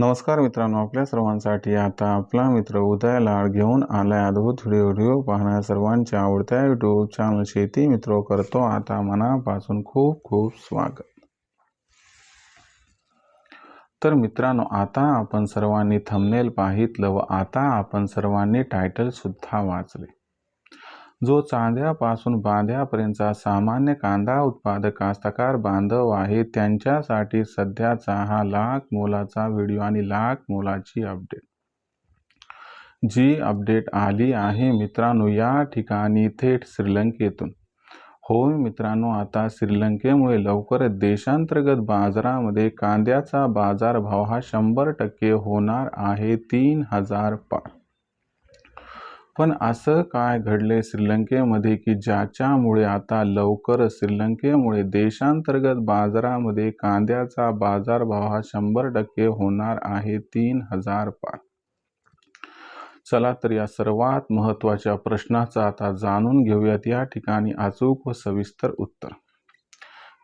नमस्कार मित्रांनो आपल्या सर्वांसाठी आता आपला मित्र उदय लाड घेऊन आलाय अद्भुत व्हिडिओ व्हिडिओ पाहणाऱ्या सर्वांच्या आवडत्या युट्यूब चॅनल शेती मित्र करतो. आता मनापासून खूप खूप स्वागत. तर मित्रांनो आता आपण सर्वांनी थंबनेल पाहितलं व आता आपण सर्वांनी टायटल सुद्धा वाचले. जो चांद्यापासून बांध्यापर्यंतचा सामान्य कांदा उत्पादक कास्तकार बांधव आहे त्यांच्यासाठी सध्याचा हा लाख मोलाचा व्हिडिओ आणि लाख मोलाची अपडेट. जी अपडेट आली आहे मित्रांनो या ठिकाणी थेट श्रीलंकेतून. होय मित्रांनो आता श्रीलंकेमुळे लवकरच देशांतर्गत बाजारामध्ये कांद्याचा बाजारभाव हा शंभर टक्के होणार आहे तीन हजार पार पण असं काय घडले श्रीलंकेमध्ये की ज्याच्यामुळे आता लवकर श्रीलंकेमुळे देशांतर्गत बाजारामध्ये कांद्याचा बाजारभाव हा शंभर टक्के होणार आहे तीन हजार पार. चला तर या सर्वात महत्त्वाच्या प्रश्नाचं आता जाणून घेऊयात. या ठिकाणी अचूक व सविस्तर उत्तर.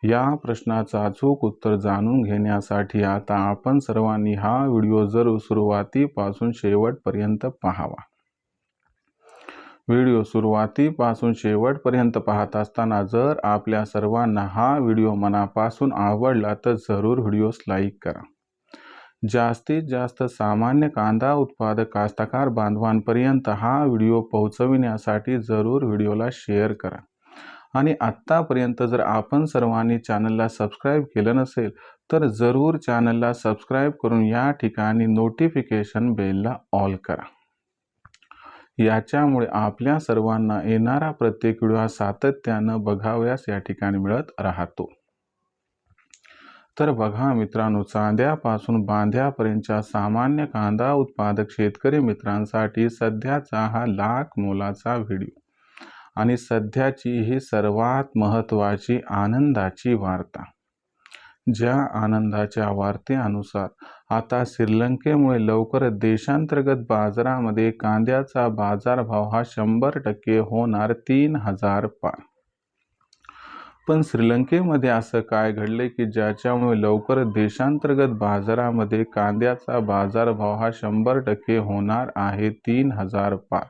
या प्रश्नाचं अचूक उत्तर जाणून घेण्यासाठी आता आपण सर्वांनी हा व्हिडिओ जरूर सुरुवातीपासून शेवटपर्यंत पाहावा. व्हिडिओ सुरुवातीपासून शेवटपर्यंत पाहत असताना जर आपल्या सर्वांना हा व्हिडिओ मनापासून आवडला तर जरूर व्हिडिओस लाईक करा. जास्तीत जास्त सामान्य कांदा उत्पादक कास्तकार बांधवांपर्यंत हा व्हिडिओ पोहोचविण्यासाठी जरूर व्हिडिओला शेअर करा. आणि आत्तापर्यंत जर आपण सर्वांनी चॅनलला सबस्क्राईब केलं नसेल तर जरूर चॅनलला सबस्क्राईब करून या ठिकाणी नोटिफिकेशन बेलला ऑल करा. याच्यामुळे आपल्या सर्वांना येणारा प्रत्येक व्हिडिओ हा सातत्यानं बघावयास या ठिकाणी मिळत राहतो. तर बघा मित्रांनो चांद्यापासून बांध्यापर्यंतच्या सामान्य कांदा उत्पादक शेतकरी मित्रांसाठी सध्याचा हा लाख मोलाचा व्हिडिओ. आणि सध्याची ही सर्वात महत्त्वाची आनंदाची वार्ता. ज्या आनंदाच्या वार्तेनुसार आता श्रीलंकेमुळे लवकर देशांतर्गत बाजारामध्ये कांद्याचा बाजारभाव हा शंभर टक्के होणार तीन हजार पार पण श्रीलंकेमध्ये असं काय घडले की ज्याच्यामुळे लवकर देशांतर्गत बाजारामध्ये कांद्याचा बाजारभाव हा शंभर टक्के होणार आहे तीन हजार पार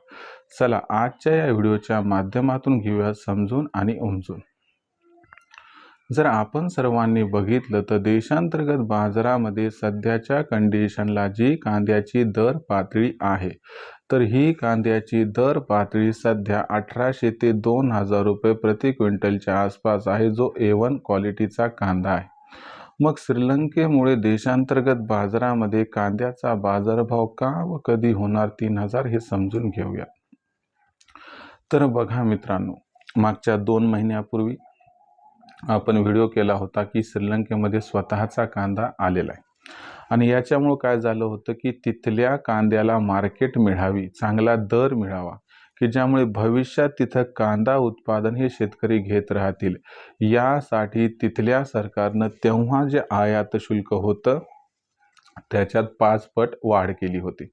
चला आजच्या या व्हिडिओच्या माध्यमातून घेऊया समजून आणि उमजून. जर आपण सर्वांनी बघितलं तर देशांतर्गत बाजारामध्ये सध्याच्या कंडिशनला जी कांद्याची दर पातळी आहे तर ही कांद्याची दर पातळी सध्या अठराशे ते दोन हजार रुपये प्रति क्विंटलच्या आसपास आहे जो ए वन क्वालिटीचा कांदा आहे. मग श्रीलंकेमुळे देशांतर्गत बाजारामध्ये कांद्याचा बाजारभाव का व कधी होणार तीन हजार हे समजून घेऊया. तर बघा मित्रांनो मागच्या दोन महिन्यापूर्वी आपण व्हिडिओ केला होता की श्रीलंकेमध्ये स्वतःचा कांदा आलेला आहे. आणि याच्यामुळं काय झालं होतं की तिथल्या कांद्याला मार्केट मिळावी चांगला दर मिळावा की ज्यामुळे भविष्यात तिथं कांदा उत्पादन हे शेतकरी घेत राहतील. यासाठी तिथल्या सरकारनं तेव्हा जे आयात शुल्क होतं त्याच्यात पाच पट वाढ केली होती.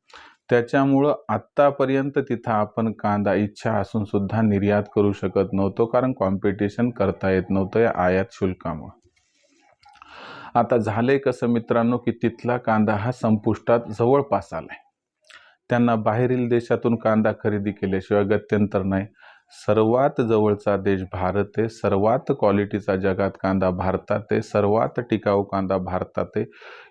त्याच्यामुळं आत्तापर्यंत तिथं आपण कांदा इच्छा असून सुद्धा निर्यात करू शकत नव्हतो कारण कॉम्पिटिशन करता येत नव्हतं या आयात शुल्कामुळं. आता झालंय कसं मित्रांनो की तिथला कांदा हा संपुष्टात जवळपास आलाय. त्यांना बाहेरील देशातून कांदा खरेदी केल्याशिवाय गत्यंतर नाही. सर्वात जवळचा देश भारत आहे. सर्वात क्वालिटीचा जगात कांदा भारतात आहे. सर्वात टिकाऊ कांदा भारतात आहे.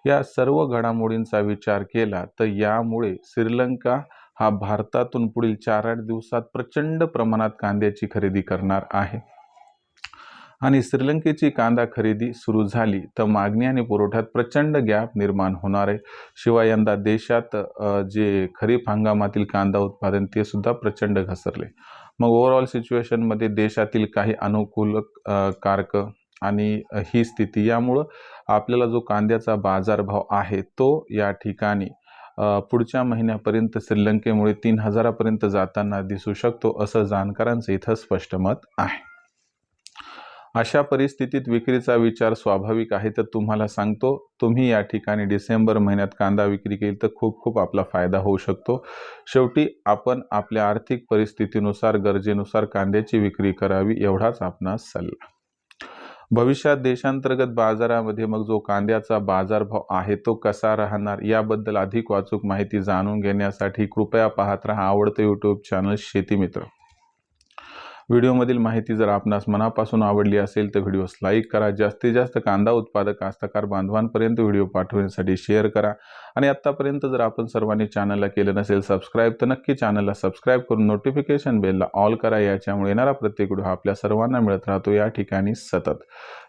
या सर्व घडामोडींचा विचार केला तर यामुळे श्रीलंका हा भारतातून पुढील चार आठ दिवसात प्रचंड प्रमाणात कांद्याची खरेदी करणार आहे. आणि श्रीलंकेची कांदा खरेदी सुरू झाली तर मागणी आणि पुरवठ्यात प्रचंड गॅप निर्माण होणार आहे. शिवाय यंदा देशात जे खरीप हंगामातील कांदा उत्पादन ते सुद्धा प्रचंड घसरले. मग ओव्हरऑल सिच्युएशनमध्ये देशातील काही अनुकूल कारक आणि ही स्थिती यामुळं आपल्याला जो कांद्याचा बाजारभाव आहे तो या ठिकाणी पुढच्या महिन्यापर्यंत श्रीलंकेमुळे तीन हजारापर्यंत जाताना दिसू शकतो असं जाणकारांचं इथं स्पष्ट मत आहे. अशा परिस्थितीत विक्रीचा विचार स्वाभाविक आहे तर तुम्हाला सांगतो तुम्ही या ठिकाणी डिसेंबर महिन्यात कांदा विक्री केली तर खूप खूप आपला फायदा होऊ शकतो. शेवटी आपण आपल्या आर्थिक परिस्थितीनुसार गरजेनुसार कांद्याची विक्री करावी एवढाच आपणास सल्ला. भविष्यात देशांतर्गत बाजारामध्ये मग जो कांद्याचा बाजारभाव आहे तो कसा राहणार याबद्दल अधिक वाचूक माहिती जाणून घेण्यासाठी कृपया पाहत राहा आवडतं यूट्यूब चॅनल शेतीमित्र व्हिडिओमधील माहिती जर आपणास मनापासून आवडली असेल तर व्हिडिओस लाईक करा. जास्तीत जास्त कांदा उत्पादक कास्तकार बांधवांपर्यंत व्हिडिओ पाठवण्यासाठी शेअर करा. आणि आत्तापर्यंत जर आपण सर्वांनी चॅनलला केलं नसेल सबस्क्राईब तर नक्की चॅनलला सबस्क्राईब करून नोटिफिकेशन बेलला ऑल करा. याच्यामुळे येणारा प्रत्येक व्हिडिओ आपल्या सर्वांना मिळत राहतो. या ठिकाणी सतत.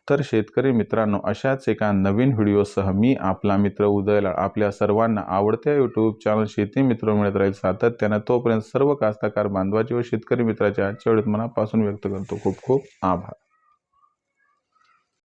तर शेतकरी मित्रांनो अशाच एका नवीन व्हिडिओसह मी आपला मित्र उदयला आपल्या सर्वांना आवडत्या यूट्यूब चॅनल शेती मित्र मिळत राहील सातत्यानं. तोपर्यंत सर्व कास्तकार बांधवाचे व शेतकरी मित्राच्या आजच्या वेळेत मनापासून व्यक्त करतो. खूप खूप आभार.